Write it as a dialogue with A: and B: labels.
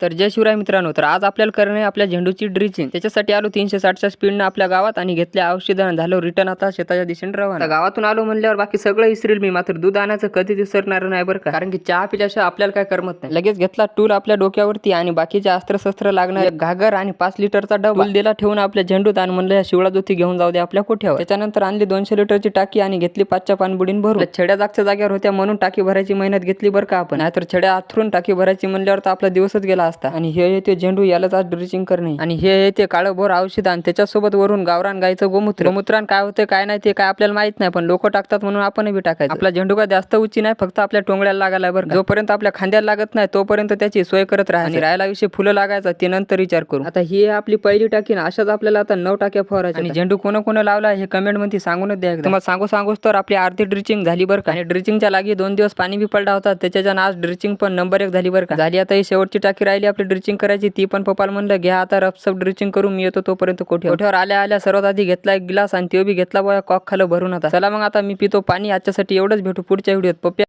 A: तर जय शिवराय मित्रांनो. तर आज आपल्याला करणे आपल्या झेंडूची ड्रिचिंग. त्याच्यासाठी आलो तीनशे साठच्या स्पीडनं आपल्या गावात आणि घेतल्या औषधं. झालो रिटर्न आता शेताच्या दिशेने रवाना. गावातून आलो म्हणल्यावर बाकी सगळं इसरेल मी. मात्र दूध आणायचं कधी विसरणार नाही बरं का. कारण की चहा पिल्याशिवाय आपल्याला काय करमत नाही. लगेच घेतला टूल आपल्या डोक्यावरती आणि बाकीचे अस्त्रशस्त्र लागणार घागर आणि पाच लिटरचा डबा. टूल दिला ठेवून आपल्या झेंडूत आणि म्हणलं या शिवळा जोती घेऊन जाऊ दे आपल्या कोठ्यावर. त्याच्यानंतर आणली दोनशे लिटरची टाकी आणि घेतली पाचच्या पाणबुडीन भरून. छेड्या जागच्या जागेवर होत्या म्हणून टाकी भरायची मेहनत घेतली बरं का आपण. नाहीतर छड्या आथरून टाकी भरायची म्हणल्यावर तर आपला दिवसच गेला असता. आणि हे येते झेंडू यालाच आज ड्रिचिंग करणे. आणि हे येते काळं भोर औषध आणि त्याच्यासोबत वरून गावरान गायचं गोमूत्र. गोमूत्रान काय होते काय नाही ते काय आपल्याला माहीत नाही पण लोक टाकतात म्हणून आपण बी टाकायचं. आपला झेंडू काय जास्त उंची नाही फक्त आपल्या टोंगड्याला लागायला बरं. जोपर्यंत आपल्या खांद्याला लागत नाही तोपर्यंत त्याची सोय करत राहा आणि राहायला विषयी फुलं लागायचा ते नंतर विचार करू. आता ही आपली पहिली टाकी ना अशाच आपल्याला आता नऊ टाक्या फवारायच्या आणि झेंडू कोण कोण लावला हे कमेंटमध्ये सांगूनच द्या. तुम्हाला सांगू सांगूच तर आपली अर्धी ड्रिचिंग झाली बरं का. आणि ड्रिचिंगच्या लागी दोन दिवस पाणी बी पडला होता त्याच्याच्या आज ड्रिचिंग पण नंबर एक झाली बरं का. झाली आता ही शेवटची टाकी राहिली. आपली ड्रिचिंग करायची ती पण पप्पाला म्हणलं घ्या आता रफसप ड्रिचिंग करून मी येतो तोपर्यंत कोठे कोठ्यावर आल्या आल्या सर्वात आधी घेतला एक गिलास आणि तो बी घेतला बघा कॉक खालं भरून आता. चला मग आता मी पितो पाणी आजच्यासाठी एवढंच भेटू पुढच्या व्हिडिओत. पप्पा